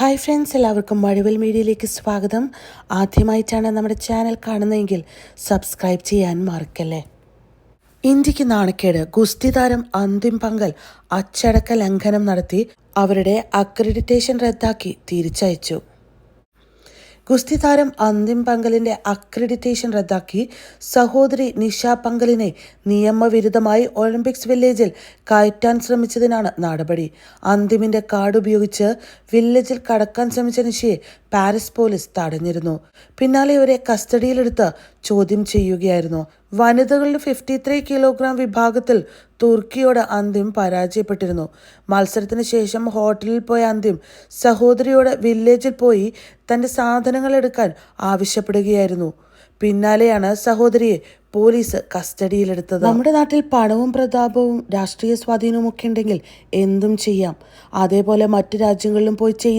Hi friends എല്ലാവർക്കും മഴവിൽ മീഡിയയിലേക്ക് സ്വാഗതം. ആദ്യമായിട്ടാണ് നമ്മുടെ ചാനൽ കാണുന്നതെങ്കിൽ സബ്സ്ക്രൈബ് ചെയ്യാൻ മറക്കല്ലേ? ഇന്ത്യയ്ക്ക് നാണക്കേട്. ഗുസ്തി താരം അന്തിം പങ്കൽ അച്ചടക്ക ലംഘനം നടത്തി അവരുടെ അക്രഡിറ്റേഷൻ റദ്ദാക്കി തിരിച്ചയച്ചു. ഗുസ്തി താരം അന്തിം പങ്കലിന്റെ അക്രഡിറ്റേഷൻ റദ്ദാക്കി സഹോദരി നിഷ പങ്കലിനെ നിയമവിരുദ്ധമായി ഒളിമ്പിക്സ് വില്ലേജിൽ കയറ്റാൻ ശ്രമിച്ചതിനാണ് നടപടി. അന്തിമിന്റെ കാർഡ് ഉപയോഗിച്ച് വില്ലേജിൽ കടക്കാൻ ശ്രമിച്ച നിഷയെ പാരീസ് പോലീസ് തടഞ്ഞിരുന്നു. പിന്നാലെ ഇവരെ കസ്റ്റഡിയിലെടുത്ത് ചോദ്യം ചെയ്യുകയായിരുന്നു. വനിതകളുടെ ഫിഫ്റ്റി ത്രീ കിലോഗ്രാം വിഭാഗത്തിൽ തുർക്കിയോട് അന്ത്യം പരാജയപ്പെട്ടിരുന്നു. മത്സരത്തിന് ശേഷം ഹോട്ടലിൽ പോയ അന്ത്യം സഹോദരിയോട് വില്ലേജിൽ പോയി തന്റെ സാധനങ്ങൾ എടുക്കാൻ ആവശ്യപ്പെടുകയായിരുന്നു. പിന്നാലെയാണ് സഹോദരിയെ പോലീസ് കസ്റ്റഡിയിലെടുത്തത്. നമ്മുടെ നാട്ടിൽ പണവും പ്രതാപവും രാഷ്ട്രീയ സ്വാധീനവും ഒക്കെ ഉണ്ടെങ്കിൽ എന്തും ചെയ്യാം. അതേപോലെ മറ്റു രാജ്യങ്ങളിലും പോയി